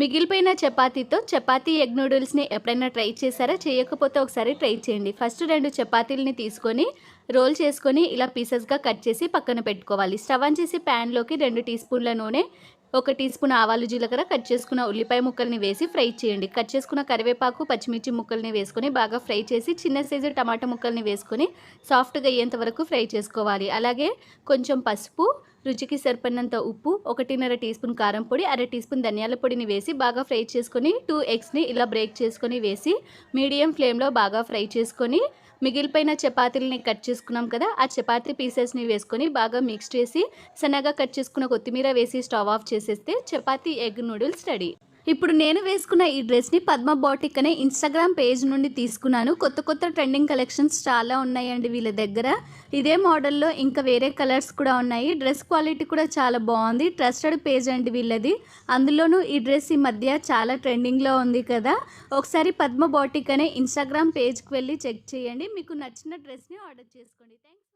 మిగిలిపోయిన చపాతీతో చపాతీ ఎగ్ నూడిల్స్ని ఎప్పుడైనా ట్రై చేశారా? చేయకపోతే ఒకసారి ట్రై చేయండి. ఫస్ట్ రెండు చపాతీలని తీసుకొని రోల్ చేసుకొని ఇలా పీసెస్గా కట్ చేసి పక్కన పెట్టుకోవాలి. స్టవ్ ఆన్ చేసి ప్యాన్లోకి రెండు టీ స్పూన్ల నూనె ఒక టీ స్పూన్ ఆవాలు జీలకర్ర కట్ చేసుకున్న ఉల్లిపాయ ముక్కల్ని వేసి ఫ్రై చేయండి. కట్ చేసుకున్న కరివేపాకు పచ్చిమిర్చి ముక్కల్ని వేసుకొని బాగా ఫ్రై చేసి చిన్న సైజు టమాటా ముక్కల్ని వేసుకొని సాఫ్ట్గా అయ్యేంత వరకు ఫ్రై చేసుకోవాలి. అలాగే కొంచెం పసుపు రుచికి సరిపడినంత ఉప్పు ఒకటిన్నర టీ స్పూన్ కారం పొడి అర టీ స్పూన్ ధనియాల పొడిని వేసి బాగా ఫ్రై చేసుకొని టూ ఎగ్స్ని ఇలా బ్రేక్ చేసుకొని వేసి మీడియం ఫ్లేమ్లో బాగా ఫ్రై చేసుకొని మిగిలిపోయిన చపాతీలని కట్ చేసుకున్నాం కదా ఆ చపాతీ పీసెస్ని వేసుకొని బాగా మిక్స్ చేసి సన్నగా కట్ చేసుకున్న కొత్తిమీర వేసి స్టవ్ ఆఫ్ చేసేస్తే చపాతీ ఎగ్ నూడిల్స్ రెడీ. ఇప్పుడు నేను వేసుకున్న ఈ డ్రెస్ని పద్మ బాటిక్ అనే ఇన్స్టాగ్రామ్ పేజ్ నుండి తీసుకున్నాను. కొత్త కొత్త ట్రెండింగ్ కలెక్షన్స్ చాలా ఉన్నాయండి వీళ్ళ దగ్గర. ఇదే మోడల్లో ఇంకా వేరే కలర్స్ కూడా ఉన్నాయి. డ్రెస్ క్వాలిటీ కూడా చాలా బాగుంది. ట్రస్టెడ్ పేజ్ అండి వీళ్ళది. అందులోనూ ఈ డ్రెస్ ఈ మధ్య చాలా ట్రెండింగ్లో ఉంది కదా. ఒకసారి పద్మ బాటిక్ అనే ఇన్స్టాగ్రామ్ పేజ్కి వెళ్ళి చెక్ చేయండి. మీకు నచ్చిన డ్రెస్ని ఆర్డర్ చేసుకోండి. థ్యాంక్స్